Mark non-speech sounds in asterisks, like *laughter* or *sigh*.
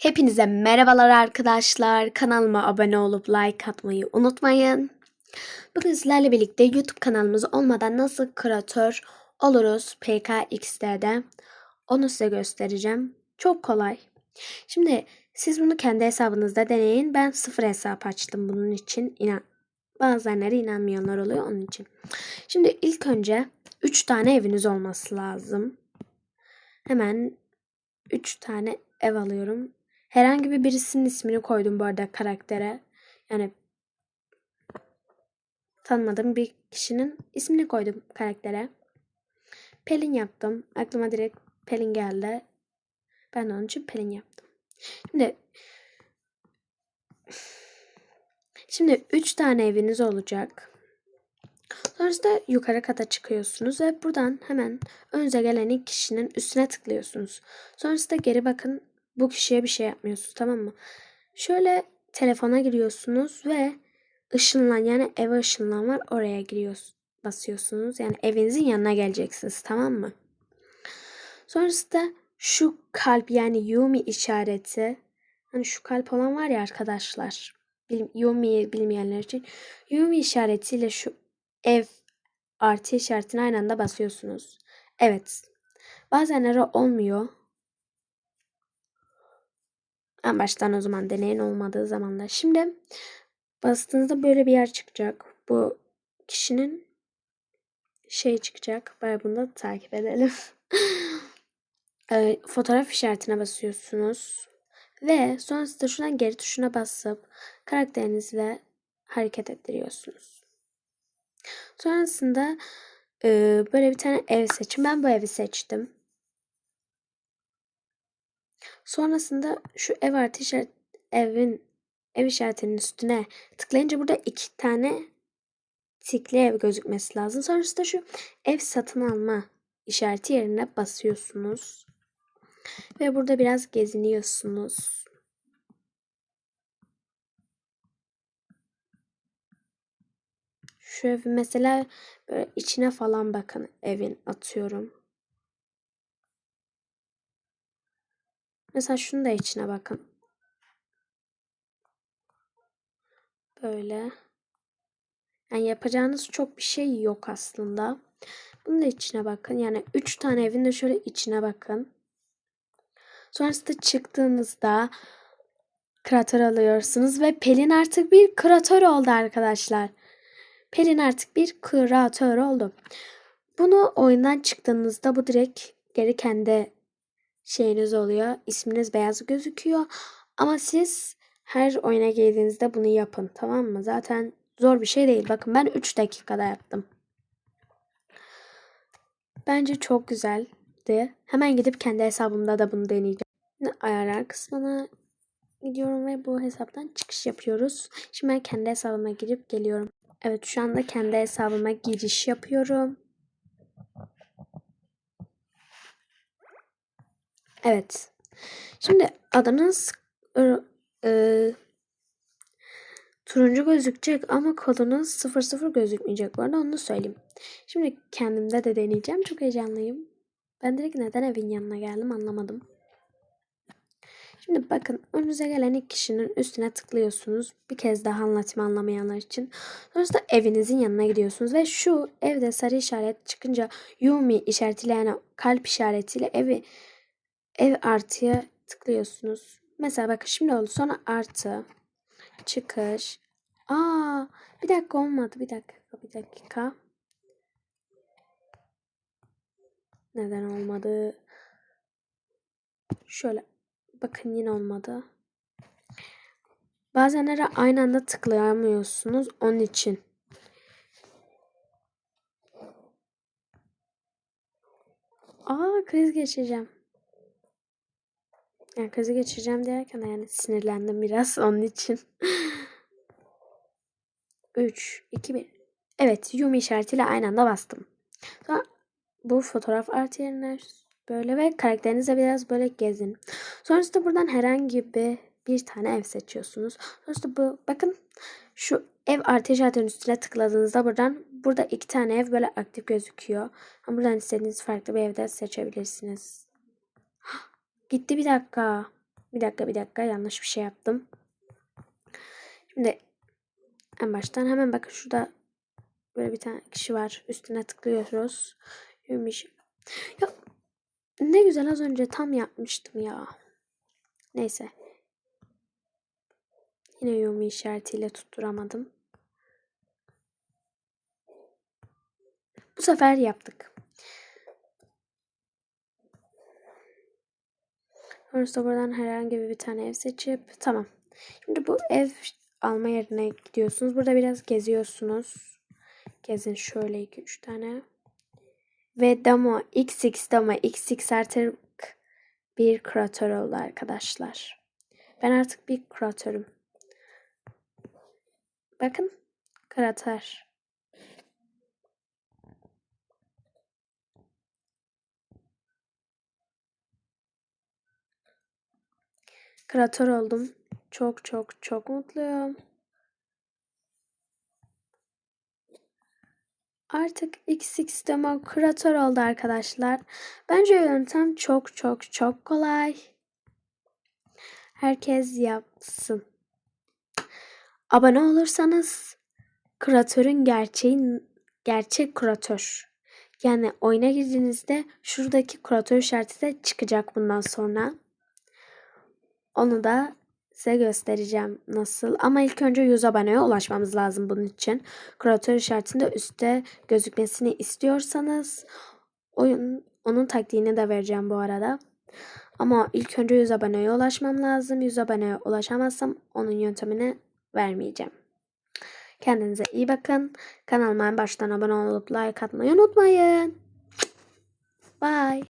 Hepinize merhabalar arkadaşlar. Kanalıma abone olup like atmayı unutmayın. Bugün sizlerle birlikte YouTube kanalımız olmadan nasıl kreatör oluruz PKXD'de. Onu size göstereceğim. Çok kolay. Şimdi siz bunu kendi hesabınızda deneyin. Ben sıfır hesap açtım bunun için. İnan Bazıları inanmayanlar oluyor onun için. Şimdi ilk önce 3 tane eviniz olması lazım. Hemen 3 tane ev alıyorum. Herhangi bir birisinin ismini koydum bu arada karaktere. Yani tanımadığım bir kişinin ismini koydum karaktere. Pelin yaptım. Aklıma direkt Pelin geldi. Ben onun için Pelin yaptım. Şimdi Şimdi 3 tane eviniz olacak. Sonrasında yukarı kata çıkıyorsunuz ve buradan hemen önce gelen ilk kişinin üstüne tıklıyorsunuz. Sonrasında geri bakın bu kişiye bir şey yapmıyorsunuz tamam mı? Şöyle telefona giriyorsunuz ve ışınlan yani eve ışınlan var oraya giriyorsunuz basıyorsunuz. Yani evinizin yanına geleceksiniz tamam mı? Sonrasında şu kalp yani Yumi işareti hani şu kalp olan var ya arkadaşlar. Bil, Yumi'yi bilmeyenler için Yumi işaretiyle şu ev artı işaretini aynı anda basıyorsunuz. Evet. Bazenleri olmuyor. En baştan o zaman deneyin olmadığı zamanlar. Şimdi bastığınızda böyle bir yer çıkacak. Bu kişinin şey çıkacak. Bari bunu da takip edelim. *laughs* e, fotoğraf işaretine basıyorsunuz. Ve sonrasında şuradan geri tuşuna basıp karakterinizle hareket ettiriyorsunuz. Sonrasında e, böyle bir tane ev seçin. Ben bu evi seçtim. Sonrasında şu ev artı evin ev işaretinin üstüne tıklayınca burada iki tane tikli ev gözükmesi lazım. Sonrasında şu ev satın alma işareti yerine basıyorsunuz. Ve burada biraz geziniyorsunuz. Şu ev mesela böyle içine falan bakın evin atıyorum. Mesela şunu da içine bakın. Böyle. Yani yapacağınız çok bir şey yok aslında. Bunun da içine bakın. Yani 3 tane evin de şöyle içine bakın. Sonrasında çıktığınızda kreatör alıyorsunuz ve Pelin artık bir kreatör oldu arkadaşlar. Pelin artık bir kreatör oldu. Bunu oyundan çıktığınızda bu direkt geri kendi şeyiniz oluyor. İsminiz beyaz gözüküyor. Ama siz her oyuna girdiğinizde bunu yapın. Tamam mı? Zaten zor bir şey değil. Bakın ben 3 dakikada yaptım. Bence çok güzeldi. Hemen gidip kendi hesabımda da bunu deneyeceğim. Ayarlar kısmına gidiyorum ve bu hesaptan çıkış yapıyoruz. Şimdi ben kendi hesabıma girip geliyorum. Evet şu anda kendi hesabıma giriş yapıyorum. Evet. Şimdi adınız e, turuncu gözükecek ama kodunuz 00 gözükmeyecek. Bu arada onu söyleyeyim. Şimdi kendimde de deneyeceğim. Çok heyecanlıyım. Ben direkt neden evin yanına geldim anlamadım. Şimdi bakın önünüze gelen ilk kişinin üstüne tıklıyorsunuz. Bir kez daha anlatayım anlamayanlar için. Sonrasında evinizin yanına gidiyorsunuz ve şu evde sarı işaret çıkınca Yumi işaretiyle yani kalp işaretiyle evi ev artıya tıklıyorsunuz. Mesela bakın şimdi oldu. Sonra artı çıkış. Aa, bir dakika olmadı. Bir dakika, bir dakika. Neden olmadı? Şöyle bakın yine olmadı. Bazenlere aynı anda tıklayamıyorsunuz onun için. Aa kriz geçeceğim. Yani krizi geçireceğim derken yani sinirlendim biraz *laughs* onun için. 3, 2, 1. Evet Yumi işaretiyle aynı anda bastım. Sonra bu fotoğraf artı yerine böyle ve karakterinize biraz böyle gezin. Sonrasında buradan herhangi bir bir tane ev seçiyorsunuz. Sonrasında bu bakın şu ev artı işaretinin üstüne tıkladığınızda buradan burada iki tane ev böyle aktif gözüküyor. Ama buradan istediğiniz farklı bir evde seçebilirsiniz. Gitti bir dakika. Bir dakika bir dakika yanlış bir şey yaptım. Şimdi en baştan hemen bakın şurada böyle bir tane kişi var. Üstüne tıklıyoruz. Yürümüş. Ya ne güzel az önce tam yapmıştım ya. Neyse. Yine yumi işaretiyle tutturamadım. Bu sefer yaptık. Sonrasında buradan herhangi bir tane ev seçip tamam. Şimdi bu ev alma yerine gidiyorsunuz. Burada biraz geziyorsunuz. Gezin şöyle 2-3 tane. Ve Damo XX Damo XX artık bir kreatör oldu arkadaşlar. Ben artık bir kreatörüm. Bakın kreatör. Kreatör oldum. Çok çok çok mutluyum. Artık XX Demo kreatör oldu arkadaşlar. Bence yöntem çok çok çok kolay. Herkes yapsın. Abone olursanız kreatörün gerçeğin gerçek kreatör. Yani oyuna girdiğinizde şuradaki kreatör işareti de çıkacak bundan sonra. Onu da size göstereceğim nasıl. Ama ilk önce 100 aboneye ulaşmamız lazım bunun için. Kreatör işaretinde üstte gözükmesini istiyorsanız oyun onun taktiğini de vereceğim bu arada. Ama ilk önce 100 aboneye ulaşmam lazım. 100 aboneye ulaşamazsam onun yöntemini vermeyeceğim. Kendinize iyi bakın. Kanalıma baştan abone olup like atmayı unutmayın. Bye.